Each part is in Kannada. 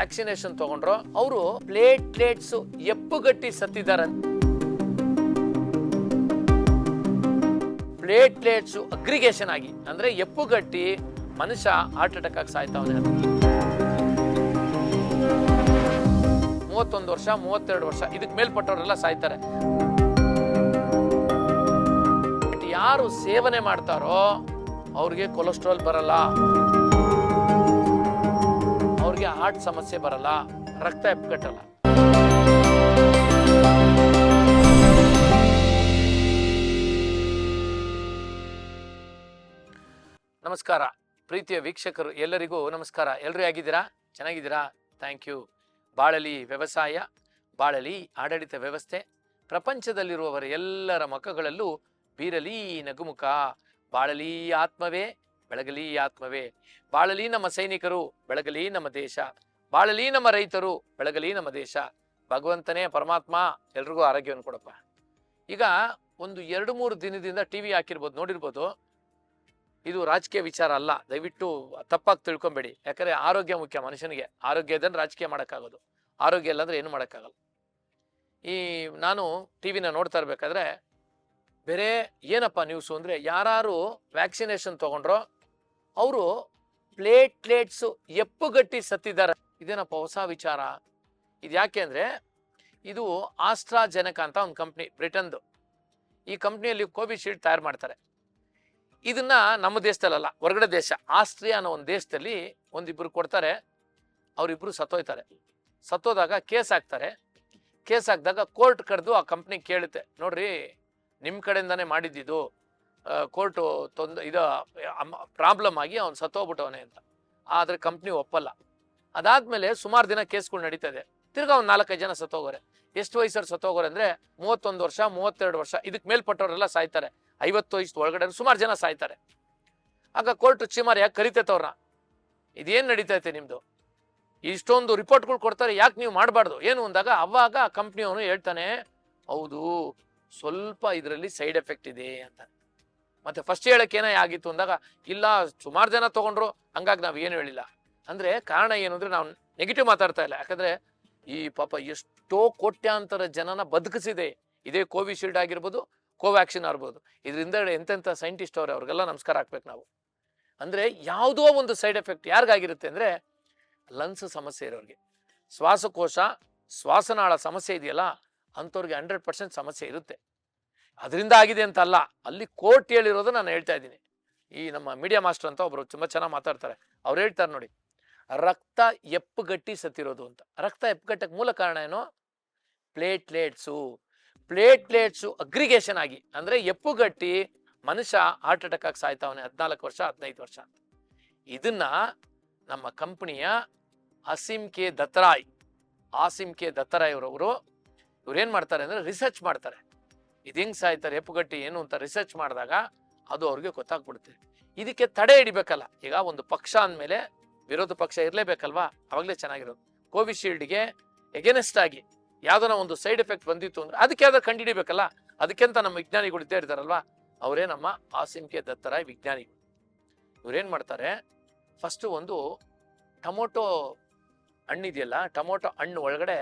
ವ್ಯಾಕ್ಸಿನೇಷನ್ ತಗೊಂಡ್ರೋ, ಅವರು ಪ್ಲೇಟ್ಲೆಟ್ಸ್ ಎಪ್ಪುಗಟ್ಟಿ ಸತ್ತಿದ್ದಾರೆ. ಪ್ಲೇಟ್ಲೆಟ್ಸ್ ಅಗ್ರಿಗೇಷನ್ ಆಗಿ, ಅಂದ್ರೆ ಎಪ್ಪುಗಟ್ಟಿ ಮನುಷ್ಯ ಹಾರ್ಟ್ ಅಟ್ಯಾಕ್ ಆಗಿ ಸಾಯ್ತಾವನೆ. ಮೂವತ್ತೊಂದು ವರ್ಷ, ಮೂವತ್ತೆರಡು ವರ್ಷ ಇದಕ್ಕೆ ಮೇಲ್ಪಟ್ಟವರೆಲ್ಲ ಸಾಯ್ತಾರೆ. ಯಾರು ಸೇವನೆ ಮಾಡ್ತಾರೋ, ಅವ್ರಿಗೆ ಕೊಲೆಸ್ಟ್ರಾಲ್ ಬರಲ್ಲ. ಹಾರ್ಟ್ ಸಮಸ್ಯೆ ಬರಲ್ಲ, ರಕ್ತ ಎಪ್ಪಗಟ್ಟಲ್ಲ. ನಮಸ್ಕಾರ. ಪ್ರೀತಿಯ ವೀಕ್ಷಕರು ಎಲ್ಲರಿಗೂ ನಮಸ್ಕಾರ. ಎಲ್ಲರೂ ಆಗಿದ್ದೀರಾ ಚೆನ್ನಾಗಿದ್ದೀರಾ? ಥ್ಯಾಂಕ್ ಯು ಬಾಳಲಿ ವ್ಯವಸಾಯ, ಬಾಳಲಿ ಆಡಳಿತ ವ್ಯವಸ್ಥೆ ಪ್ರಪಂಚದಲ್ಲಿರುವವರ ಎಲ್ಲರ ಮುಖಗಳಲ್ಲೂ ಬೀರಲಿ ನಗುಮುಖ, ಬಾಳಲಿ ಆತ್ಮವೇ. ಬೆಳಗಲಿ ಆತ್ಮವೇ. ಬಾಳಲಿ ನಮ್ಮ ಸೈನಿಕರು, ಬೆಳಗಲಿ ನಮ್ಮ ದೇಶ. ಬಾಳಲಿ ನಮ್ಮ ರೈತರು, ಬೆಳಗಲಿ ನಮ್ಮ ದೇಶ. ಭಗವಂತನೇ, ಪರಮಾತ್ಮ ಎಲ್ರಿಗೂ ಆರೋಗ್ಯವನ್ನು ಕೊಡಪ್ಪ. ಈಗ ಒಂದು ಎರಡು ಮೂರು ದಿನದಿಂದ ಟಿ ವಿ ಹಾಕಿರ್ಬೋದು, ನೋಡಿರ್ಬೋದು. ಇದು ರಾಜಕೀಯ ವಿಚಾರ ಅಲ್ಲ. ದಯವಿಟ್ಟು ತಪ್ಪಾಗಿ ತಿಳ್ಕೊಬೇಡಿ. ಯಾಕಂದ್ರೆ ಆರೋಗ್ಯ ಮುಖ್ಯ ಮನುಷ್ಯನಿಗೆ. ಆರೋಗ್ಯ ಇದನ್ನು ರಾಜಕೀಯ ಮಾಡೋಕ್ಕಾಗೋದು. ಆರೋಗ್ಯ ಇಲ್ಲ ಏನು ಮಾಡೋಕ್ಕಾಗಲ್ಲ. ಈ ನಾನು ಟಿ ವಿನ ನೋಡ್ತಾ ಇರಬೇಕಾದ್ರೆ, ಬೇರೆ ಏನಪ್ಪ ನ್ಯೂಸು ಅಂದರೆ ಯಾರು ವ್ಯಾಕ್ಸಿನೇಷನ್ ತಗೊಂಡ್ರೋ ಅವರು ಪ್ಲೇಟ್ಲೆಟ್ಸು ಎಪ್ಪುಗಟ್ಟಿ ಸತ್ತಿದ್ದಾರೆ. ಇದೇನಪ್ಪ ಹೊಸ ವಿಚಾರ? ಇದು ಯಾಕೆ ಅಂದರೆ ಇದು ಆಸ್ಟ್ರಾಜೆನಕ ಅಂತ ಒಂದು ಕಂಪ್ನಿ, ಬ್ರಿಟನ್ದು. ಈ ಕಂಪ್ನಿಯಲ್ಲಿ ಕೋವಿಶೀಲ್ಡ್ ತಯಾರು ಮಾಡ್ತಾರೆ. ಇದನ್ನ ನಮ್ಮ ದೇಶದಲ್ಲಲ್ಲ, ಹೊರಗಡೆ ದೇಶ, ಆಸ್ಟ್ರಿಯಾ ಅನ್ನೋ ಒಂದು ದೇಶದಲ್ಲಿ ಒಂದಿಬ್ಬರು ಕೊಡ್ತಾರೆ. ಅವರಿಬ್ಬರು ಸತ್ತೋಯ್ತಾರೆ. ಸತ್ತೋದಾಗ ಕೇಸ್ ಹಾಕ್ತಾರೆ. ಕೇಸ್ ಹಾಕಿದಾಗ ಕೋರ್ಟ್ ಕರೆದು ಆ ಕಂಪ್ನಿ ಕೇಳುತ್ತೆ. ನೋಡ್ರಿ ನಿಮ್ಮ ಕಡೆಯಿಂದಾನೇ ಮಾಡಿದ್ದಿದ್ದು ಕೋರ್ಟು ತೊಂದ, ಇದು ಪ್ರಾಬ್ಲಮ್ ಆಗಿ ಅವ್ನು ಸತ್ತೋಗ್ಬಿಟ್ಟವನೆ ಅಂತ. ಆದರೆ ಕಂಪ್ನಿ ಒಪ್ಪಲ್ಲ. ಅದಾದ್ಮೇಲೆ ಸುಮಾರು ದಿನ ಕೇಸ್ಗಳು ನಡೀತದೆ. ತಿರ್ಗಾ ಒಂದು ನಾಲ್ಕೈದು ಜನ ಸತ್ತೋಗೋರೆ. ಎಷ್ಟು ವಯಸ್ಸಲ್ಲಿ ಸತ್ತೋಗೋರೆ ಅಂದರೆ ಮೂವತ್ತೊಂದು ವರ್ಷ, ಮೂವತ್ತೆರಡು ವರ್ಷ ಇದಕ್ಕೆ ಮೇಲ್ಪಟ್ಟವರೆಲ್ಲ ಸಾಯ್ತಾರೆ. ಐವತ್ತು ವಯಸ್ಸು ಒಳಗಡೆ ಸುಮಾರು ಜನ ಸಾಯ್ತಾರೆ. ಆಗ ಕೋರ್ಟ್ ಚಿಮಾರ್ ಯಾಕೆ ಕರಿತೈತೆ ಅವ್ರನ್ನ ಇದೇನು ನಡೀತೈತೆ ನಿಮ್ಮದು ಇಷ್ಟೊಂದು ರಿಪೋರ್ಟ್ಗಳು ಕೊಡ್ತಾರೆ, ಯಾಕೆ ನೀವು ಮಾಡಬಾರ್ದು? ಏನು ಅಂದಾಗ ಅವಾಗ ಕಂಪ್ನಿಯವನು ಹೇಳ್ತಾನೆ, ಹೌದು, ಸ್ವಲ್ಪ ಇದರಲ್ಲಿ ಸೈಡ್ ಎಫೆಕ್ಟ್ ಇದೆ ಅಂತ. ಮತ್ತೆ ಫಸ್ಟ್ ಹೇಳಕ್ಕೆ ಏನೇ ಆಗಿತ್ತು ಅಂದಾಗ, ಇಲ್ಲ, ಸುಮಾರು ಜನ ತಗೊಂಡ್ರು, ಹಂಗಾಗಿ ನಾವು ಏನು ಹೇಳಿಲ್ಲ. ಅಂದ್ರೆ ಕಾರಣ ಏನು ಅಂದ್ರೆ ನಾವು ನೆಗೆಟಿವ್ ಮಾತಾಡ್ತಾ ಇಲ್ಲ. ಯಾಕಂದ್ರೆ ಈ ಪಾಪ ಎಷ್ಟೋ ಕೋಟ್ಯಾಂತರ ಜನನ ಬದುಕಿಸಿದೆ. ಇದೇ ಕೋವಿಶೀಲ್ಡ್ ಆಗಿರ್ಬೋದು, ಕೋವ್ಯಾಕ್ಸಿನ್ ಆಗ್ಬೋದು ಇದರಿಂದ ಎಂತೆಂಥ ಸೈಂಟಿಸ್ಟ್ ಅವ್ರೆ, ಅವ್ರಿಗೆಲ್ಲ ನಮಸ್ಕಾರ ಹಾಕ್ಬೇಕು ನಾವು. ಅಂದ್ರೆ ಯಾವುದೋ ಒಂದು ಸೈಡ್ ಎಫೆಕ್ಟ್ ಯಾರಿಗಾಗಿರುತ್ತೆ ಅಂದ್ರೆ ಲಂಗ್ಸ್ ಸಮಸ್ಯೆ ಇರೋರಿಗೆ. ಶ್ವಾಸಕೋಶ, ಶ್ವಾಸನಾಳ ಸಮಸ್ಯೆ ಇದೆಯಲ್ಲ, ಅಂಥವ್ರಿಗೆ ಹಂಡ್ರೆಡ್ ಪರ್ಸೆಂಟ್ ಸಮಸ್ಯೆ ಇರುತ್ತೆ. ಅದರಿಂದ ಆಗಿದೆ ಅಂತ ಅಲ್ಲ ಅಲ್ಲಿ ಕೋರ್ಟ್ ಹೇಳಿರೋದು ನಾನು ಹೇಳ್ತಾ ಇದ್ದೀನಿ. ಈ ನಮ್ಮ ಮೀಡಿಯಾ ಮಾಸ್ಟರ್ ಅಂತ ಒಬ್ರು ತುಂಬ ಚೆನ್ನಾಗಿ ಮಾತಾಡ್ತಾರೆ. ಅವ್ರು ಹೇಳ್ತಾರೆ ನೋಡಿ, ರಕ್ತ ಎಪ್ಪುಗಟ್ಟಿ ಸತ್ತಿರೋದು ಅಂತ. ರಕ್ತ ಎಪ್ಪುಗಟ್ಟಕ್ಕೆ ಮೂಲ ಕಾರಣ ಏನು? ಪ್ಲೇಟ್ಲೇಟ್ಸು. ಪ್ಲೇಟ್ಲೇಟ್ಸು ಅಗ್ರಿಗೇಷನ್ ಆಗಿ, ಅಂದರೆ ಎಪ್ಪುಗಟ್ಟಿ ಮನುಷ್ಯ ಹಾರ್ಟ್ ಅಟ್ಯಾಕ್ ಆಗಿ ಸಾಯ್ತಾವನೆ ಹದಿನಾಲ್ಕು ವರ್ಷ, ಹದಿನೈದು ವರ್ಷ ಅಂತ. ಇದನ್ನ ನಮ್ಮ ಕಂಪ್ನಿಯ ಅಸೀಮ್ ಕೆ ದತ್ತರಾಯ್ ಆಸಿಮ್ ಕೆ ದತ್ತರಾಯ್ ಅವರವರು ಇವ್ರು ಏನು ಮಾಡ್ತಾರೆ ಅಂದರೆ ರಿಸರ್ಚ್ ಮಾಡ್ತಾರೆ. ಇದು ಹೆಂಗ್ ಸಾಯ್ತಾರೆ ಹೆಪ್ಪುಗಟ್ಟಿ ಏನು ಅಂತ ರಿಸರ್ಚ್ ಮಾಡಿದಾಗ ಅದು ಅವ್ರಿಗೆ ಗೊತ್ತಾಗ್ಬಿಡುತ್ತೆ. ಇದಕ್ಕೆ ತಡೆ ಹಿಡಿಬೇಕಲ್ಲ, ಈಗ ಒಂದು ಪಕ್ಷ ಅಂದಮೇಲೆ ವಿರೋಧ ಪಕ್ಷ ಇರಲೇಬೇಕಲ್ವಾ? ಅವಾಗಲೇ ಚೆನ್ನಾಗಿರೋದು. ಕೋವಿಶೀಲ್ಡ್ಗೆ ಎಗೇನೆಸ್ಟ್ ಆಗಿ ಯಾವ್ದನ ಒಂದು ಸೈಡ್ ಎಫೆಕ್ಟ್ ಬಂದಿತ್ತು ಅಂದ್ರೆ ಅದಕ್ಕೆ ಯಾವ್ದಾರು ಕಂಡುಹಿಡಿಬೇಕಲ್ಲ ಅದಕ್ಕಿಂತ ನಮ್ಮ ವಿಜ್ಞಾನಿಗಳು ಇದ್ದೇ ಇರ್ತಾರಲ್ವಾ? ಅವರೇ ನಮ್ಮ ಆಸಿಂಕೆ ಕೆ ದತ್ತರಾಯ್ ವಿಜ್ಞಾನಿಗಳು. ಇವ್ರೇನ್ ಮಾಡ್ತಾರೆ ಫಸ್ಟ್ ಒಂದು ಟೊಮೊಟೊ ಹಣ್ಣಿದೆಯಲ್ಲ, ಟೊಮೊಟೊ ಹಣ್ಣು ಒಳಗಡೆ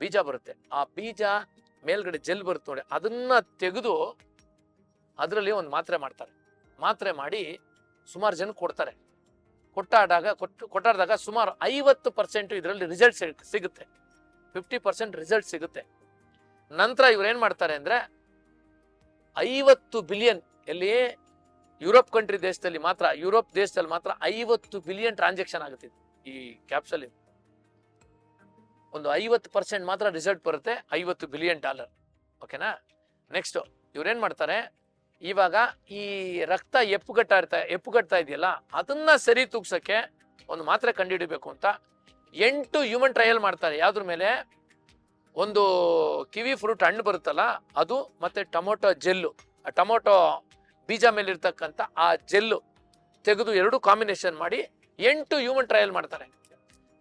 ಬೀಜ ಬರುತ್ತೆ. ಆ ಬೀಜ ಮೇಲ್ಗಡೆ ಜೆಲ್ ಬರುತ್ತೆ ನೋಡಿ, ಅದನ್ನ ತೆಗೆದು ಅದರಲ್ಲಿ ಒಂದು ಮಾತ್ರೆ ಮಾಡ್ತಾರೆ. ಮಾತ್ರೆ ಮಾಡಿ ಸುಮಾರು ಜನ ಕೊಡ್ತಾರೆ. ಕೊಟ್ಟಾದಾಗ, ಕೊಟ್ಟು ಕೊಟ್ಟಾಡಿದಾಗ ಸುಮಾರು ಐವತ್ತು ಪರ್ಸೆಂಟ್ ಇದರಲ್ಲಿ ರಿಸಲ್ಟ್ ಸಿಗುತ್ತೆ. ಫಿಫ್ಟಿ ಪರ್ಸೆಂಟ್ ರಿಸಲ್ಟ್ ಸಿಗುತ್ತೆ. ನಂತರ ಇವ್ರು ಏನ್ ಮಾಡ್ತಾರೆ ಅಂದ್ರೆ, ಐವತ್ತು ಬಿಲಿಯನ್ ಎಲ್ಲಿ ಯುರೋಪ್ ಕಂಟ್ರಿ ದೇಶದಲ್ಲಿ ಮಾತ್ರ, ಯುರೋಪ್ ದೇಶದಲ್ಲಿ ಮಾತ್ರ ಐವತ್ತು ಬಿಲಿಯನ್ ಟ್ರಾನ್ಸಾಕ್ಷನ್ ಆಗುತ್ತೆ ಈ ಕ್ಯಾಪ್ಸಲ್ ಒಂದು ಐವತ್ತು ಪರ್ಸೆಂಟ್ ಮಾತ್ರ ರಿಸಲ್ಟ್ ಬರುತ್ತೆ, ಐವತ್ತು ಬಿಲಿಯನ್ ಡಾಲರ್ ಓಕೆನಾ ನೆಕ್ಸ್ಟ್ ಇವ್ರೇನ್ ಮಾಡ್ತಾರೆ? ಇವಾಗ ಈ ರಕ್ತ ಎಪ್ಪುಗಟ್ಟ ಇರ್ತಾ, ಎಪ್ಪುಗಟ್ತಾ ಇದೆಯಲ್ಲ, ಅದನ್ನ ಸರಿ ತೂಗ್ಸಕ್ಕೆ ಒಂದು ಮಾತ್ರೆ ಕಂಡುಹಿಡಿಬೇಕು ಅಂತ ಎಂಟು ಹ್ಯೂಮನ್ ಟ್ರಯಲ್ ಮಾಡ್ತಾರೆ. ಯಾವ್ದ್ರ ಮೇಲೆ? ಒಂದು ಕಿವಿ ಫ್ರೂಟ್ ಹಣ್ಣು ಬರುತ್ತಲ್ಲ, ಅದು ಮತ್ತೆ ಟೊಮೊಟೊ ಜೆಲ್ಲು. ಆ ಟೊಮೊಟೊ ಬೀಜ ಮೇಲೆ ಇರ್ತಕ್ಕಂಥ ಆ ಜೆಲ್ಲು ತೆಗೆದು ಎರಡು ಕಾಂಬಿನೇಷನ್ ಮಾಡಿ ಎಂಟು ಹ್ಯೂಮನ್ ಟ್ರಯಲ್ ಮಾಡ್ತಾರೆ.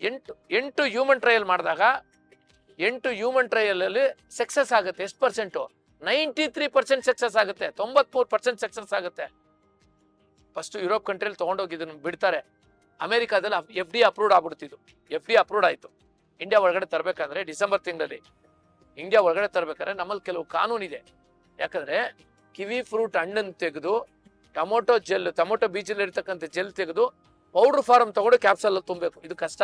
ಎಂಟು ಎಂಟು ಹ್ಯೂಮನ್ ಟ್ರಯಲ್ ಮಾಡಿದಾಗ ಎಂಟು ಹ್ಯೂಮನ್ ಟ್ರಯಲ್ ಅಲ್ಲಿ ಸಕ್ಸಸ್ ಆಗುತ್ತೆ. ಎಷ್ಟು percent ninety three percent success ಆಗುತ್ತೆ. ತೊಂಬತ್ಮೂರು ಪರ್ಸೆಂಟ್ ಸಕ್ಸಸ್ ಆಗುತ್ತೆ. ಫಸ್ಟ್ ಯುರೋಪ್ ಕಂಟ್ರಿಯಲ್ಲಿ ತೊಗೊಂಡೋಗಿ ಇದನ್ನು ಬಿಡ್ತಾರೆ. ಅಮೆರಿಕಾದಲ್ಲಿ ಎಫ್ ಡಿ ಅಪ್ರೂವ್ಡ್ ಆಗ್ಬಿಡ್ತಿದ್ದು ಎಫ್ ಡಿ ಅಪ್ರೂವ್ಡ್ ಆಯಿತು. ಇಂಡಿಯಾ ಒಳಗಡೆ ತರಬೇಕಂದ್ರೆ ಡಿಸೆಂಬರ್ ತಿಂಗಳಲ್ಲಿ. ಇಂಡಿಯಾ ಒಳಗಡೆ ತರಬೇಕಾದ್ರೆ ನಮ್ಮಲ್ಲಿ ಕೆಲವು ಕಾನೂನಿದೆ ಯಾಕಂದ್ರೆ ಕಿವಿ ಫ್ರೂಟ್ ಹಣ್ಣನ್ನು ತೆಗೆದು, ಟೊಮೊಟೊ ಜೆಲ್ ಟೊಮೊಟೊ ಬೀಜಲ್ಲಿ ಇರ್ತಕ್ಕಂಥ ಜೆಲ್ ತೆಗೆದು ಪೌಡರ್ ಫಾರ್ಮ್ ತಗೊಂಡು ಕ್ಯಾಪ್ಸಲ್ ತುಂಬಬೇಕು. ಇದು ಕಷ್ಟ.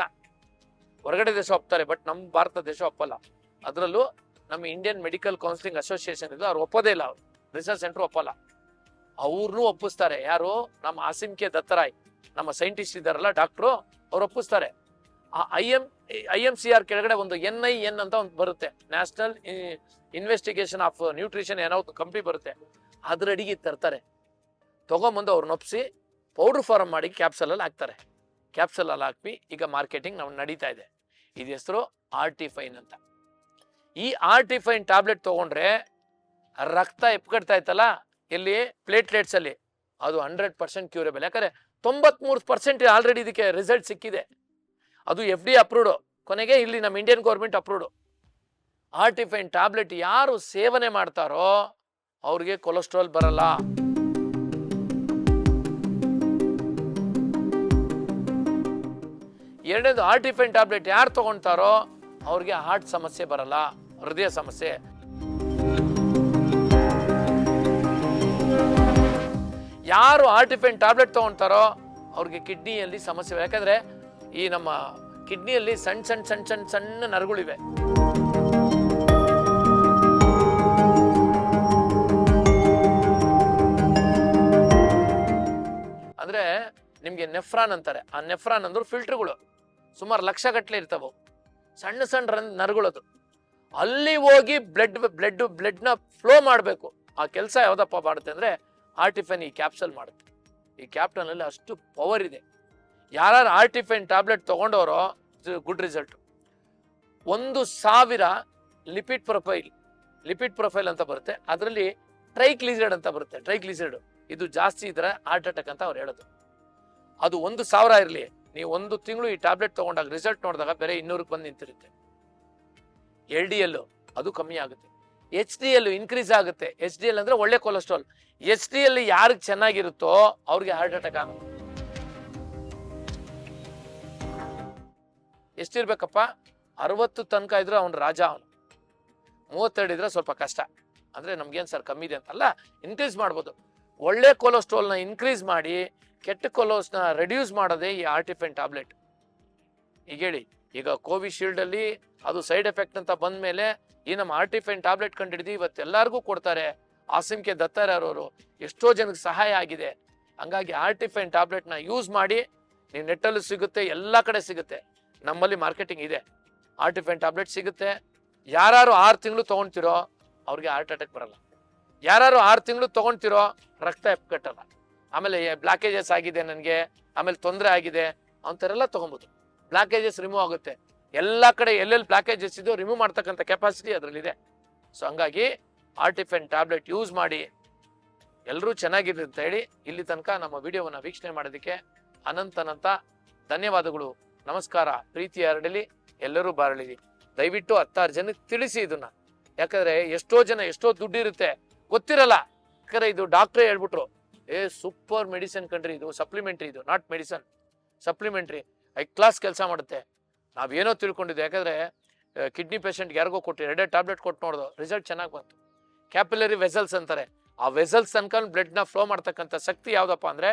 ಹೊರಗಡೆ ದೇಶ ಒಪ್ತಾರೆ ಬಟ್ ನಮ್ಮ ಭಾರತ ದೇಶ ಒಪ್ಪಲ್ಲ. ಅದರಲ್ಲೂ ನಮ್ಮ ಇಂಡಿಯನ್ ಮೆಡಿಕಲ್ ಕೌನ್ಸಿಲಿಂಗ್ ಅಸೋಸಿಯೇಷನ್ ಇದು, ಅವ್ರು ಒಪ್ಪೋದೇ ಇಲ್ಲ ರಿಸರ್ಚ್ ಸೆಂಟರ್ ಒಪ್ಪಲ್ಲ. ಅವ್ರನ್ನೂ ಒಪ್ಪಿಸ್ತಾರೆ. ಯಾರು? ನಮ್ಮ ಆಸಿಮ್ ಕೆ ದತ್ತರಾಯ್. ನಮ್ಮ ಸೈಂಟಿಸ್ಟ್ ಇದ್ದಾರಲ್ಲ ಡಾಕ್ಟ್ರು ಅವ್ರು ಒಪ್ಪಿಸ್ತಾರೆ. ಆ I M I M C R ಕೆಳಗಡೆ ಒಂದು ಎನ್ ಐ ಎನ್ ಅಂತ ಒಂದು ಬರುತ್ತೆ. ನ್ಯಾಷನಲ್ ಇನ್ವೆಸ್ಟಿಗೇಷನ್ ಆಫ್ ನ್ಯೂಟ್ರಿಷನ್ ಏನೋ ಕಂಪ್ನಿ ಬರುತ್ತೆ. ಅದ್ರ ಅಡಿಗೆ ತರ್ತಾರೆ. ತಗೊಂಬಂದು ಅವ್ರನ್ನ ಒಪ್ಪಿಸಿ ಪೌಡ್ರ್ ಫಾರಮ್ ಮಾಡಿ ಕ್ಯಾಪ್ಸಲಲ್ಲಿ ಹಾಕ್ತಾರೆ. ಕ್ಯಾಪ್ಸಲಲ್ಲಿ ಹಾಕಿ ಈಗ ಮಾರ್ಕೆಟಿಂಗ್ ನಾವು ನಡೀತಾ ಇದೆ. ಇದು ಹೆಸರು ಆರ್ಟಿಫೈನ್ ಅಂತ. ಈ ಆರ್ಟಿಫೈನ್ ಟ್ಯಾಬ್ಲೆಟ್ ತೊಗೊಂಡ್ರೆ ರಕ್ತ ಎಪ್ಕಡ್ತಾ ಇತ್ತಲ್ಲ ಎಲ್ಲಿ ಪ್ಲೇಟ್ಲೆಟ್ಸ್ ಅಲ್ಲಿ ಅದು ಹಂಡ್ರೆಡ್ ಪರ್ಸೆಂಟ್ ಕ್ಯೂರೇಬಲ್. ಯಾಕಂದ್ರೆ ತೊಂಬತ್ಮೂರು ಪರ್ಸೆಂಟ್ ಆಲ್ರೆಡಿ ಇದಕ್ಕೆ ರಿಸಲ್ಟ್ ಸಿಕ್ಕಿದೆ. ಅದು ಎಫ್ ಡಿ ಅಪ್ರೂವ್ಡು. ಕೊನೆಗೆ ಇಲ್ಲಿ ನಮ್ಮ ಇಂಡಿಯನ್ ಗೌರ್ಮೆಂಟ್ ಅಪ್ರೂವ್ಡ್. ಆರ್ಟಿಫೈನ್ ಟ್ಯಾಬ್ಲೆಟ್ ಯಾರು ಸೇವನೆ ಮಾಡ್ತಾರೋ ಅವ್ರಿಗೆ ಕೊಲೆಸ್ಟ್ರಾಲ್ ಬರಲ್ಲ. ಎರಡನೇದು ಆರ್ಟಿಫೈನ್ ಟ್ಯಾಬ್ಲೆಟ್ ಯಾರು ತಗೊಳ್ತಾರೋ ಅವ್ರಿಗೆ ಹಾರ್ಟ್ ಸಮಸ್ಯೆ ಬರಲ್ಲ, ಹೃದಯ ಸಮಸ್ಯೆ. ಯಾರು ಆರ್ಟಿಫೈನ್ ಟ್ಯಾಬ್ಲೆಟ್ ತಗೊಳ್ತಾರೋ ಅವ್ರಿಗೆ ಕಿಡ್ನಿಯಲ್ಲಿ ಸಮಸ್ಯೆ ಯಾಕಂದ್ರೆ ಈ ನಮ್ಮ ಕಿಡ್ನಿಯಲ್ಲಿ ಸಣ್ಣ ಸಣ್ಣ ಸಣ್ಣ ಸಣ್ಣ ಸಣ್ಣ ನರಗಳಿವೆ. ನಿಮ್ಗೆ ನೆಫ್ರಾನ್ ಅಂತಾರೆ. ಆ ನೆಫ್ರಾನ್ ಅಂದ್ರೆ ಫಿಲ್ಟರ್ಗಳು. ಸುಮಾರು ಲಕ್ಷ ಗಟ್ಟಲೆ ಇರ್ತಾವೆ. ಸಣ್ಣ ಸಣ್ಣ ನರಗಳದು. ಅಲ್ಲಿ ಹೋಗಿ ಬ್ಲಡ್ ಬ್ಲಡ್ ಬ್ಲಡ್ನ ಫ್ಲೋ ಮಾಡಬೇಕು. ಆ ಕೆಲಸ ಯಾವುದಪ್ಪ ಮಾಡುತ್ತೆ ಅಂದ್ರೆ ಆರ್ಟಿಫೈನ್ ಈ ಕ್ಯಾಪ್ಸಲ್ ಮಾಡುತ್ತೆ. ಈ ಕ್ಯಾಪ್ಟನಲ್ಲಿ ಅಷ್ಟು ಪವರ್ ಇದೆ. ಯಾರು ಆರ್ಟಿಫೈನ್ ಟ್ಯಾಬ್ಲೆಟ್ ತಗೊಂಡವರೋ ಗುಡ್ ರಿಸಲ್ಟ್ ಒಂದು ಸಾವಿರ ಲಿಪಿಡ್ ಪ್ರೊಫೈಲ್ ಲಿಪಿಡ್ ಪ್ರೊಫೈಲ್ ಅಂತ ಬರುತ್ತೆ. ಅದರಲ್ಲಿ ಟ್ರೈಕ್ಲಿಸೈಡ್ ಅಂತ ಬರುತ್ತೆ. ಟ್ರೈಕ್ಲಿಸೈಡ್ ಇದು ಜಾಸ್ತಿ ಇದ್ರೆ ಹಾರ್ಟ್ ಅಟ್ಯಾಕ್ ಅಂತ ಅವ್ರು ಹೇಳೋದು. ಅದು ಒಂದು ಸಾವಿರ ಇರಲಿ. ನೀವು ಒಂದು ತಿಂಗಳು ಈ ಟ್ಯಾಬ್ಲೆಟ್ ತಗೊಂಡಾಗ ರಿಸಲ್ಟ್ ನೋಡಿದಾಗ ಬೇರೆ ಇನ್ನೂರಕ್ಕೆ ಬಂದು ನಿಂತಿರುತ್ತೆ. ಎಲ್ ಡಿ ಎಲ್ಲು ಅದು ಕಮ್ಮಿ ಆಗುತ್ತೆ. ಎಚ್ ಡಿ ಎಲ್ ಇನ್ಕ್ರೀಸ್ ಆಗುತ್ತೆ. ಎಚ್ ಡಿ ಎಲ್ ಅಂದ್ರೆ ಒಳ್ಳೆ ಕೊಲೆಸ್ಟ್ರಾಲ್ ಎಚ್ ಡಿ ಎಲ್ ಯಾರಿಗೆ ಚೆನ್ನಾಗಿರುತ್ತೋ ಅವ್ರಿಗೆ ಹಾರ್ಟ್ ಅಟ್ಯಾಕ್ ಆಗುತ್ತೆ. ಎಷ್ಟಿರ್ಬೇಕಪ್ಪ? ಅರವತ್ತು ತನಕ ಇದ್ರೆ ಅವನು ರಾಜ ಅವನು. ಮೂವತ್ತೆರಡು ಇದ್ರೆ ಸ್ವಲ್ಪ ಕಷ್ಟ. ಅಂದ್ರೆ ನಮ್ಗೇನು ಸರ್ ಕಮ್ಮಿ ಇದೆ ಅಂತಲ್ಲ ಇನ್ಕ್ರೀಸ್ ಮಾಡ್ಬೋದು. ಒಳ್ಳೆ ಕೊಲೆಸ್ಟ್ರಾಲ್ನ ಇನ್ಕ್ರೀಸ್ ಮಾಡಿ ಕೆಟ್ಟ ಕೊಲೋಸ್ನ ರೆಡ್ಯೂಸ್ ಮಾಡೋದೇ ಈ ಆರ್ಟಿಫೆನ್ ಟ್ಯಾಬ್ಲೆಟ್ ಈಗ ಹೇಳಿ, ಈಗ ಕೋವಿಶೀಲ್ಡಲ್ಲಿ ಅದು ಸೈಡ್ ಎಫೆಕ್ಟ್ ಅಂತ ಬಂದ ಮೇಲೆ ಈ ನಮ್ಮ ಆರ್ಟಿಫೈನ್ ಟ್ಯಾಬ್ಲೆಟ್ ಕಂಡಿಡಿದು ಇವತ್ತು ಎಲ್ಲರಿಗೂ ಕೊಡ್ತಾರೆ. ಆಸಿಮ್ಕೆ ದತ್ತಾರವರು ಎಷ್ಟೋ ಜನಕ್ಕೆ ಸಹಾಯ ಆಗಿದೆ. ಹಂಗಾಗಿ ಆರ್ಟಿಫೈನ್ ಟ್ಯಾಬ್ಲೆಟ್ನ ಯೂಸ್ ಮಾಡಿ ನೀವು ನೆಟ್ಟಲ್ಲೂ ಸಿಗುತ್ತೆ, ಎಲ್ಲ ಕಡೆ ಸಿಗುತ್ತೆ. ನಮ್ಮಲ್ಲಿ ಮಾರ್ಕೆಟಿಂಗ್ ಇದೆ. ಆರ್ಟಿಫೈನ್ ಟ್ಯಾಬ್ಲೆಟ್ ಸಿಗುತ್ತೆ. ಯಾರು ಆರು ತಿಂಗಳು ತೊಗೊಳ್ತಿರೋ ಅವ್ರಿಗೆ ಹಾರ್ಟ್ ಅಟ್ಯಾಕ್ ಬರಲ್ಲ. ಯಾರು ಆರು ತಿಂಗಳು ತೊಗೊಳ್ತಿರೋ ರಕ್ತ ಎಪ್ಕಟ್ಟಲ್ಲ ಆಮೇಲೆ ಬ್ಲಾಕೇಜಸ್ ಆಗಿದೆ ನನಗೆ, ಆಮೇಲೆ ತೊಂದರೆ ಆಗಿದೆ, ಅಂಥವ್ರೆಲ್ಲ ತೊಗೊಬೋದು. ಬ್ಲಾಕೇಜಸ್ ರಿಮೂವ್ ಆಗುತ್ತೆ. ಎಲ್ಲ ಕಡೆ ಎಲ್ಲೆಲ್ಲಿ ಬ್ಲಾಕೇಜಸ್ ಇದೆಯೋ ರಿಮೂವ್ ಮಾಡ್ತಕ್ಕಂಥ ಕೆಪಾಸಿಟಿ ಅದರಲ್ಲಿದೆ. ಸೊ ಹಂಗಾಗಿ ಆರ್ಟಿಫೆನ್ ಟ್ಯಾಬ್ಲೆಟ್ ಯೂಸ್ ಮಾಡಿ ಎಲ್ಲರೂ ಚೆನ್ನಾಗಿರ್ಲಿ ಅಂತ ಹೇಳಿ ಇಲ್ಲಿ ತನಕ ನಮ್ಮ ವಿಡಿಯೋವನ್ನು ವೀಕ್ಷಣೆ ಮಾಡೋದಕ್ಕೆ ಅನಂತನಂತ ಅನಂತ ಧನ್ಯವಾದಗಳು. ನಮಸ್ಕಾರ. ಪ್ರೀತಿ ಹರಡಲಿ. ಎಲ್ಲರೂ ಬಾರಲಿ. ದಯವಿಟ್ಟು ಹತ್ತಾರು ಜನಕ್ಕೆ ತಿಳಿಸಿ ಇದನ್ನು. ಯಾಕಂದ್ರೆ ಎಷ್ಟೋ ಜನ ಎಷ್ಟೋ ದುಡ್ಡು ಇರುತ್ತೆ ಗೊತ್ತಿರಲ್ಲ. ಯಾಕಂದ್ರೆ ಇದು ಡಾಕ್ಟ್ರೇ ಹೇಳ್ಬಿಟ್ರು, ಏ ಸೂಪರ್ ಮೆಡಿಸಿನ್ ಕಂಡ್ರಿ ಇದು ಸಪ್ಲಿಮೆಂಟ್ರಿ ಇದು not medicine supplementary I class ಕೆಲಸ ಮಾಡುತ್ತೆ. ನಾವೇನೋ ತಿಳ್ಕೊಂಡಿದ್ದೆ, ಯಾಕಂದ್ರೆ ಕಿಡ್ನಿ ಪೇಷಂಟ್ಗೆ ಯಾರಿಗೋ ಕೊಟ್ಟು ಎರಡೇ ಟ್ಯಾಬ್ಲೆಟ್ ಕೊಟ್ಟು ನೋಡ್ದು ರಿಸಲ್ಟ್ ಚೆನ್ನಾಗಿ ಬಂತು. ಕ್ಯಾಪಿಲರಿ ವೆಸಲ್ಸ್ ಅಂತಾರೆ. ಆ ವೆಸಲ್ಸ್ ತನಕ ಬ್ಲಡ್ನ ಫ್ಲೋ ಮಾಡ್ತಕ್ಕಂಥ ಶಕ್ತಿ ಯಾವುದಪ್ಪ ಅಂದ್ರೆ,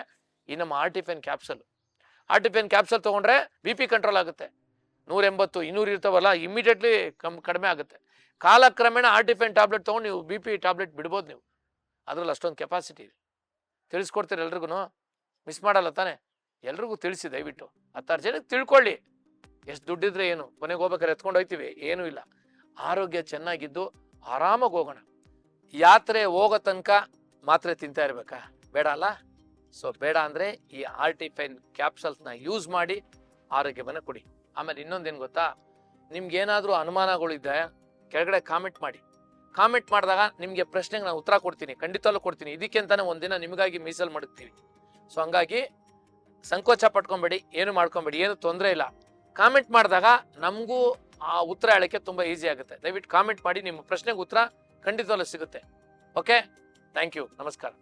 ಈ ನಮ್ಮ ಆರ್ಟಿಫೆನ್ ಕ್ಯಾಪ್ಸಲ್ ಆರ್ಟಿಫೆನ್ ಕ್ಯಾಪ್ಸಲ್ ತಗೊಂಡ್ರೆ ಬಿ ಪಿ ಕಂಟ್ರೋಲ್ ಆಗುತ್ತೆ. ನೂರ ಎಂಬತ್ತು ಇನ್ನೂರು ಇರ್ತಾವಲ್ಲ ಇಮಿಡಿಯೇಟ್ಲಿ ಕಮ್, ಕಡಿಮೆ ಆಗುತ್ತೆ. ಕಾಲಕ್ರಮೇಣ ಆರ್ಟಿಫೈನ್ ಟ್ಯಾಬ್ಲೆಟ್ ತೊಗೊಂಡು ನೀವು ಬಿ ಪಿ ಟ್ಯಾಬ್ಲೆಟ್ ಬಿಡ್ಬೋದು ನೀವು. ಅದರಲ್ಲಿ ಅಷ್ಟೊಂದು ಕೆಪಾಸಿಟಿ ಇದೆ. ತಿಳಿಸ್ಕೊಡ್ತೀರಿ ಎಲ್ರಿಗೂ ಮಿಸ್ ಮಾಡಲ್ಲ ತಾನೆ. ಎಲ್ರಿಗೂ ತಿಳಿಸಿ ದಯವಿಟ್ಟು. ಹತ್ತಾರು ಜನಕ್ಕೆ ತಿಳ್ಕೊಳ್ಳಿ. ಎಷ್ಟು ದುಡ್ಡಿದ್ರೆ ಏನು? ಕೊನೆಗೆ ಹೋಗ್ಬೇಕಾದ್ರೆ ಎತ್ಕೊಂಡು ಹೋಗ್ತೀವಿ ಏನೂ ಇಲ್ಲ. ಆರೋಗ್ಯ ಚೆನ್ನಾಗಿದ್ದು ಆರಾಮಾಗಿ ಹೋಗೋಣ. ಯಾತ್ರೆ ಹೋಗೋ ತನಕ ಮಾತ್ರೆ ತಿಂತಾ ಇರಬೇಕಾ? ಬೇಡ ಅಲ್ಲ? ಸೊ ಬೇಡ ಅಂದರೆ ಈ ಆರ್ಟಿಫೈನ್ ಕ್ಯಾಪ್ಸಲ್ಸ್ನ ಯೂಸ್ ಮಾಡಿ ಆರೋಗ್ಯವನ್ನು ಕೊಡಿ. ಆಮೇಲೆ ಇನ್ನೊಂದೇನು ಗೊತ್ತಾ? ನಿಮ್ಗೆ ಏನಾದರೂ ಅನುಮಾನಗಳಿದ್ದೆ ಕೆಳಗಡೆ ಕಾಮೆಂಟ್ ಮಾಡಿ. ಕಾಮೆಂಟ್ ಮಾಡಿದಾಗ ನಿಮಗೆ ಪ್ರಶ್ನೆಗೆ ನಾನು ಉತ್ತರ ಕೊಡ್ತೀನಿ. ಖಂಡಿತವಲ್ಲೂ ಕೊಡ್ತೀನಿ. ಇದಕ್ಕೆ ಅಂತಾನೆ ಒಂದಿನ ನಿಮಗಾಗಿ ಮೀಸಲು ಮಾಡುತ್ತೀವಿ ಸೊ ಹಂಗಾಗಿ ಸಂಕೋಚ ಪಟ್ಕೊಂಬೇಡಿ, ಏನು ಮಾಡ್ಕೊಂಬೇಡಿ, ಏನು ತೊಂದರೆ ಇಲ್ಲ. ಕಾಮೆಂಟ್ ಮಾಡಿದಾಗ ನಮಗೂ ಆ ಉತ್ತರ ಹೇಳಕ್ಕೆ ತುಂಬ ಈಸಿ ಆಗುತ್ತೆ. ದಯವಿಟ್ಟು ಕಾಮೆಂಟ್ ಮಾಡಿ, ನಿಮ್ಮ ಪ್ರಶ್ನೆಗೆ ಉತ್ತರ ಖಂಡಿತವಲ್ಲೂ ಸಿಗುತ್ತೆ. ಓಕೆ ಥ್ಯಾಂಕ್ ಯು ನಮಸ್ಕಾರ.